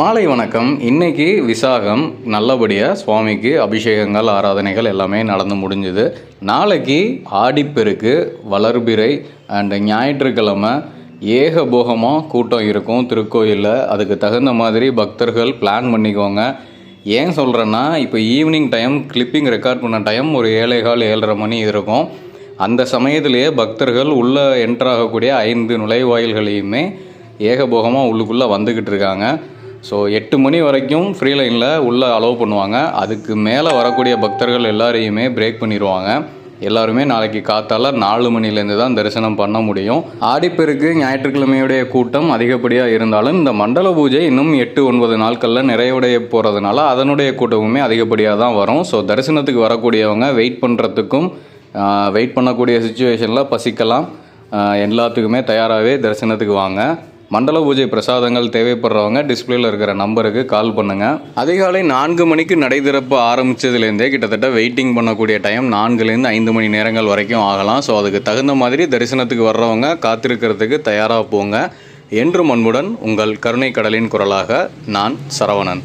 மாலை வணக்கம். இன்னைக்கு விசாகம் நல்லபடியாக சுவாமிக்கு அபிஷேகங்கள் ஆராதனைகள் எல்லாமே நடந்து முடிஞ்சுது. நாளைக்கு ஆடிப்பெருக்கு வளர்பிறை அண்டு ஞாயிற்றுக்கிழமை ஏகபோகமாக கூட்டம் இருக்கும் திருக்கோயிலில். அதுக்கு தகுந்த மாதிரி பக்தர்கள் பிளான் பண்ணிக்கோங்க. ஏன் சொல்கிறேன்னா இப்போ ஈவினிங் டைம் கிளிப்பிங் ரெக்கார்ட் பண்ண டைம் ஒரு ஏழை கால் ஏழரை மணி இருக்கும். அந்த சமயத்திலேயே பக்தர்கள் உள்ளே என்ட்ராகக்கூடிய ஐந்து நுழைவாயில்களையுமே ஏகபோகமாக உள்ளுக்குள்ளே வந்துக்கிட்டு இருக்காங்க. ஸோ எட்டு மணி வரைக்கும் ஃப்ரீ லைனில் உள்ளே அலோவ் பண்ணுவாங்க. அதுக்கு மேலே வரக்கூடிய பக்தர்கள் எல்லாரையுமே பிரேக் பண்ணிடுவாங்க எல்லாருமே நாளைக்கு காத்தால நாலு மணிலேருந்து தான் தரிசனம் பண்ண முடியும். ஆடிப்பெருக்கு ஞாயிற்றுக்கிழமையுடைய கூட்டம் அதிகப்படியாக இருந்தாலும் இந்த மண்டல பூஜை இன்னும் எட்டு ஒன்பது நாட்களில் நிறைவடைய போகிறதுனால அதனுடைய கூட்டமுமே அதிகப்படியாக தான் வரும். ஸோ தரிசனத்துக்கு வரக்கூடியவங்க வெயிட் பண்ணுறதுக்கும் வெயிட் பண்ணக்கூடிய சுச்சுவேஷனில் பசிக்கலாம். எல்லாத்துக்குமே தயாராகவே தரிசனத்துக்கு வாங்க. மண்டல பூஜை பிரசாதங்கள் தேவைப்படுறவங்க டிஸ்பிளேல இருக்கிற நம்பருக்கு கால் பண்ணுங்க. அதிகாலை நான்கு மணிக்கு நடை திறப்பு ஆரம்பிச்சதுலேருந்தே கிட்டத்தட்ட வெயிட்டிங் பண்ணக்கூடிய டைம் நான்குலேருந்து ஐந்து மணி நேரங்கள் வரைக்கும் ஆகலாம். ஸோ அதுக்கு தகுந்த மாதிரி தரிசனத்துக்கு வர்றவங்க காத்திருக்கிறதுக்கு தயாராக போங்க. என்று அன்புடன் உங்கள் கருணை கடலின் குரலாக நான் சரவணன்.